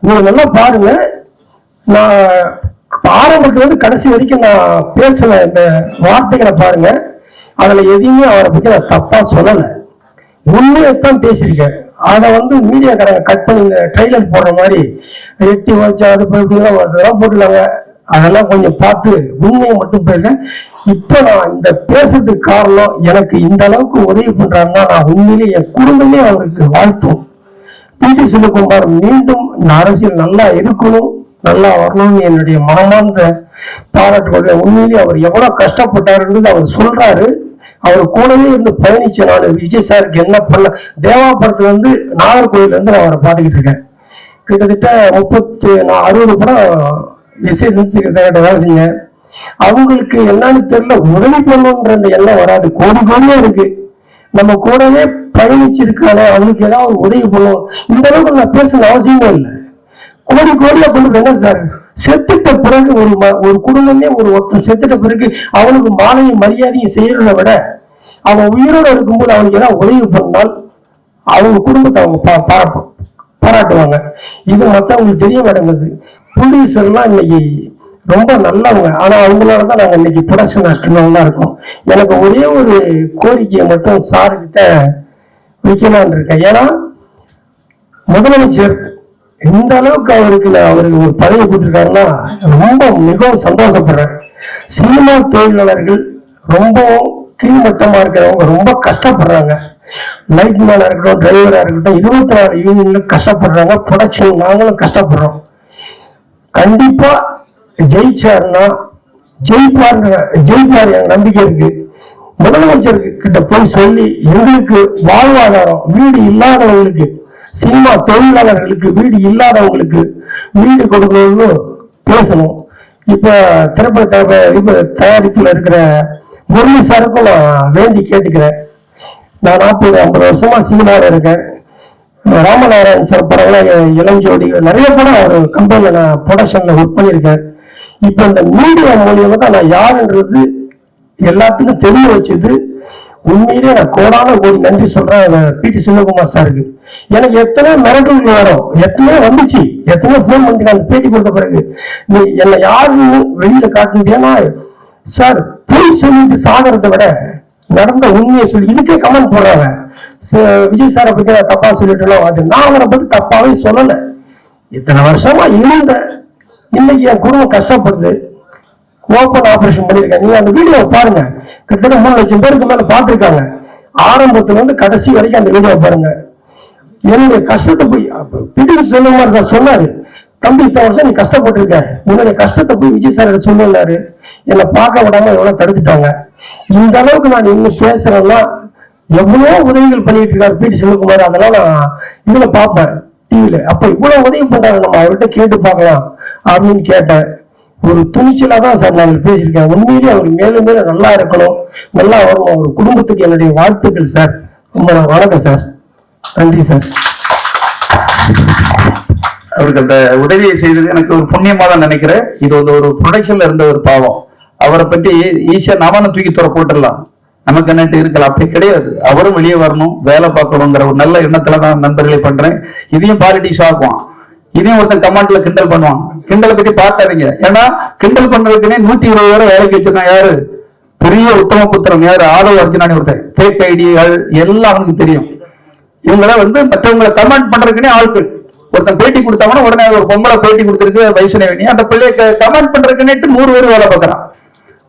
நீங்க நல்லா பாருங்க. நான் ஆரம்பத்துல இருந்து கடைசி வரைக்கும் நான் பேசின இந்த வார்த்தைகளை பாருங்க. அதுல எதையுமே அவரை பத்தி நான் தப்பா சொல்லல. உண்மையைத்தான் பேசியிருக்கேன். அதை வந்து மீடியாக்காரங்க கட் பண்ணுங்க இந்த ட்ரெய்லர் போடுற மாதிரி எட்டி வச்சு அது போய் இப்படிலாம் அதெல்லாம் போட்டுருக்காங்க. அதெல்லாம் கொஞ்சம் பார்த்து உண்மையை மட்டும் போயிருக்கேன் இப்போ நான் இந்த பேசுறதுக்கு காரணம் எனக்கு இந்த அளவுக்கு உதவி பண்றாருன்னா நான் உண்மையிலே என் குடும்பமே அவருக்கு வாழ்த்தும். பிடி சிவகுமார் மீண்டும் இந்த அரசியல் நல்லா இருக்கணும் நல்லா வரணும்னு என்னுடைய மனமார்ந்த பாராட்டு கொள்கிறேன் உண்மையிலேயே அவர் எவ்வளவு கஷ்டப்பட்டாருன்றது அவர் சொல்றாரு. அவர் கூடவே இருந்து பயணிச்ச நான் விஜய் சாருக்கு என்ன பண்ண தேவா படத்துல வந்து நாகர்கோயில்ல இருந்து நான் அவரை பார்த்துக்கிட்டு இருக்கேன். கிட்டத்தட்ட முப்பத்தி நான் அறுபது படம் எஸ்ஏ சந்திரசேகர் வேலை செஞ்சேன். அவங்களுக்கு என்னன்னு தெரியல உதவி பண்ணணுன்ற அந்த எண்ணம் வராது. கோடி கோடியா இருக்கு. நம்ம கூடவே பயணிச்சிருக்கானே அவனுக்கு ஏதாவது உதவி பண்ணுவோம் இந்த அளவுக்கு நான் பேசணும் அவசியமே இல்லை. கோடி கோடியா பண்ணுறது என்ன சார் செத்துட்ட பிறகு ஒரு ம- ஒரு குடும்பமே ஒரு ஒருத்தன் செத்துட்ட பிறகு அவனுக்கு மாலையும் மரியாதையும் செய்யறதை விட அவன் உயிரோட இருக்கும்போது அவனுக்கு ஏதாவது உதவி பண்ணால் அவங்க குடும்பத்தை அவங்க பா- பாராட்டும் பாராட்டுவாங்க. இது மற்றவங்களுக்கு தெரிய மாட்டேங்குது. எல்லாம் இன்னைக்கு ரொம்ப நல்லவங்க. ஆனா அவங்களால தான் நாங்க இன்னைக்கு ப்ரொடக்ஷன் அசிஸ்டன்ட் இருக்கோம். எனக்கு ஒரே ஒரு கோரிக்கையை மட்டும் சார்கிட்ட வைக்கலான் இருக்கேன். ஏன்னா முதலமைச்சர் இந்த அளவுக்கு அவருக்கு அவருக்கு ஒரு பதவி கொடுத்துருக்காருன்னா ரொம்ப மிகவும் சந்தோஷப்படுறேன். சினிமா தொழிலாளர்கள் ரொம்பவும் கீழ்மட்டமா இருக்கிறவங்க ரொம்ப கஷ்டப்படுறாங்க. லைட் மேனா இருக்கட்டும் டிரைவரா இருக்கட்டும் இருபத்தி நாலு யூனியன்ல கஷ்டப்படுறாங்க ப்ரொடக்ஷன் நாங்களும் கஷ்டப்படுறோம். கண்டிப்பா ஜெயிச்சாருன்னா ஜெயிப்பாருங்க ஜெயிப்பார் என் நம்பிக்கை இருக்கு. முதலமைச்சர் கிட்ட போய் சொல்லி எங்களுக்கு வாழ்வாதாரம் வீடு இல்லாதவங்களுக்கு சினிமா தொழிலாளர்களுக்கு வீடு இல்லாதவங்களுக்கு வீடு கொடுக்கணும்னு பேசணும். இப்போ திரைப்பட இப்போ தயாரிப்பில் இருக்கிற முரளி சாருக்கும் நான் வேண்டி கேட்டுக்கிறேன். நான் நாற்பது ஐம்பது வருஷமா சினிமாவில் இருக்கேன். ராமநாராயண் சார் படங்கள்லாம் இளஞ்சோடி நிறைய படம் ஒரு கம்பெனியில் நான் ப்ரொடக்ஷனில் ஒர்க் பண்ணியிருக்கேன். இப்போ இந்த மீடியா மூலியமாக தான் நான் யாருன்றது எல்லாத்துக்கும் தெரிய வச்சது. உண்மையிலேயே நான் கோடான கோடி நன்றி சொல்றேன் பிடி சிவகுமார் சாருக்கு. எனக்கு எத்தனை மிரட்டல்கள் வரும் எத்தனையோ வந்துச்சு. எத்தனையோ ஃபோன் பண்ணி அந்த பேட்டி கொடுத்த பிறகு நீ என்னை யாருன்னு வெளியில காட்டுனீங்கன்னா சார் பொய் சொல்லிட்டு சாகிறத விட நடந்த உண்மையை சொல்லி இதுக்கே கமெண்ட் போடுறாங்க. விஜய் சாரை பத்தி நான் தப்பா சொல்லிட்டு அது நான் அவரை பத்தி தப்பாவே சொல்லலை. இத்தனை வருஷமா இருந்த இன்னைக்கு என் குடும்பம் கஷ்டப்படுது. ஓப்பன் ஆபரேஷன் பண்ணியிருக்காங்க நீங்க அந்த வீடியோ பாருங்க. கிட்டத்தட்ட மூணு லட்சம் பேருக்கு மேல பார்த்துருக்காங்க. ஆரம்பத்துல இருந்து கடைசி வரைக்கும் அந்த வீடியோ பாருங்க. என்னுடைய கஷ்டத்தை போய் பிடி செல்வகுமார் சார் சொன்னாரு. தம்பி இத்தனை வருஷம் நீ கஷ்டப்பட்டிருக்க. உன்னுடைய கஷ்டத்தை போய் விஜய் சார் சொன்னாரு என்னை பார்க்க விடாம எவ்வளவு தடுத்துட்டாங்க. இந்த அளவுக்கு நான் இன்னும் பேசுறேன்னா எவ்வளவோ உதவிகள் பண்ணிட்டு இருக்காரு பிடி செல்லுக்குமார் அதெல்லாம் நான் இதுல பார்ப்பேன். டிவியில அப்ப இவ்வளவு உதவி பண்றாரு நம்ம அவர்கிட்ட கேட்டு பார்க்கலாம் அப்படின்னு கேட்டேன். ஒரு துணிச்சலா தான் சார் நான் பேசியிருக்கேன். உண்மையிலேயே அவர் மேலும் மேலும் நல்லா இருக்கணும். நல்லா வரும் அவர் குடும்பத்துக்கு என்னுடைய வாழ்த்துக்கள் சார். ரொம்ப வணக்கம் சார். நன்றி சார். அவருக்கு அந்த உதவியை செய்தது எனக்கு ஒரு புண்ணியமா தான் நினைக்கிறேன். இது வந்து ஒரு ப்ரொடக்ஷன்ல இருந்த ஒரு பாவம். அவரை பற்றி ஈஸியா நாமனும் தூக்கி துற போட்டுடலாம். நமக்கு என்னட்டு இருக்கலாம். அப்படி கிடையாது. அவரும் வெளியே வரணும். வேலை பார்க்கணுங்கிற ஒரு நல்ல எண்ணத்துல தான் நண்பர்களை பண்றேன். இதையும் பாலிட்டிக்ஸ் ஆக்குவான் இதையும் ஒருத்தன் கமாண்ட்ல கிண்டல் பண்ணுவான். கிண்டலை பத்தி பார்த்தாருங்க ஏன்னா கிண்டல் பண்றதுக்குன்னே நூத்தி இருபது பேரை வேலைக்கு வச்சிருக்கான் யாரு? பெரிய உத்தம புத்திரம் யாரு? ஆதவ அர்ஜுனானி ஒருத்தன். ஃபேக் ஐடிகள் எல்லாம் அவனுக்கு தெரியும். இவங்கள வந்து மற்றவங்களை கமெண்ட் பண்றதுக்குன்னே ஆட்கள். ஒருத்தன் பேட்டி கொடுத்தாங்கன்னா உடனே ஒரு பொம்பளை பேட்டி கொடுத்துருக்கு வைஷ்ணவினி அந்த பிள்ளைய கமெண்ட் பண்றதுக்குன்னு நூறு பேர் வேலை பார்க்கறான்.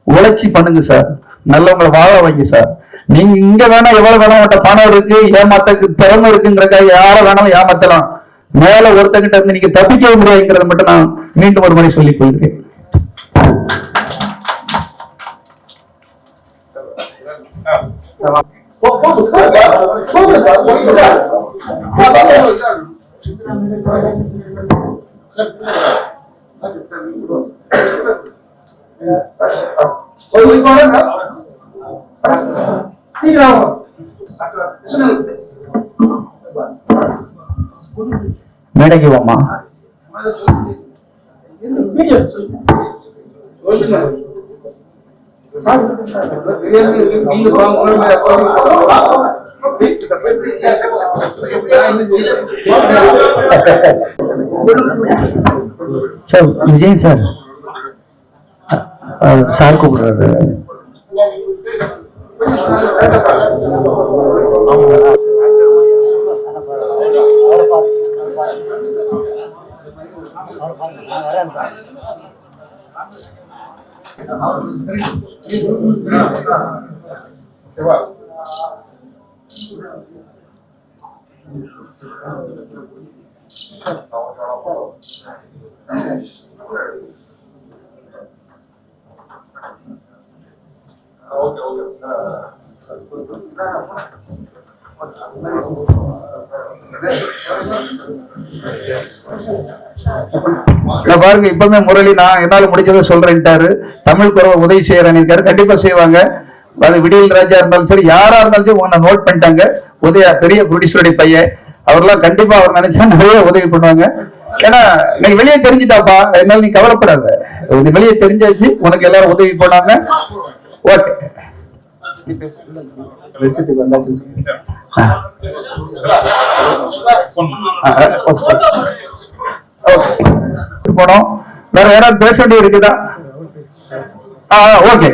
உழைச்சி பண்ணுங்க சார் நல்லவங்களை வாழ வைங்க சார் நீங்க இங்க வேணா எவ்வளவு வேணா உங்கள்ட்ட பணம் இருக்கு ஏமாத்தக்கு திறமை இருக்குங்கிறக்கா யார வேணாலும் ஏமாத்தலாம். மேல ஒருத்தங்கிட்ட இருந்து நீங்க தப்பிக்க முடியாதுங்கிறத மட்டும் நான் மீண்டும் ஒரு முறை சொல்லிக் கொள்கிறேன். மேடைக்கு வாமா சார் விஜய் சார். சார் கூப்பிடுறாரு. Okay, okay. நான் பாருங்க இப்பவுமே முரளி நான் என்னால முடிஞ்சதை சொல்றேன்ட்டாரு. தமிழ் குறவ உதவி செய்யறேன்னு இருக்காரு. கண்டிப்பா செய்வாங்க. அது விடியல் ராஜா இருந்தாலும் சரி யாரா இருந்தாலும் சரி உன்னை நோட் பண்ணிட்டாங்க. உதயா பெரிய ப்ரொடியூசருடைய பையன். அவர்லாம் கண்டிப்பா அவர் நினைச்சா நிறைய உதவி பண்ணுவாங்க. ஏன்னா நீ வெளியே தெரிஞ்சுட்டாப்பா. என்னால நீ கவலைப்படாத. நீ வெளியே தெரிஞ்சாச்சு உனக்கு எல்லாரும் உதவி பண்ணாங்க. ஓகே. போனோம் வேற யாராவது பேச வேண்டிய இருக்குதா? ஓகே.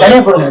தனியா போடுங்க.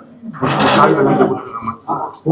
サイズ見てくれるのもあって、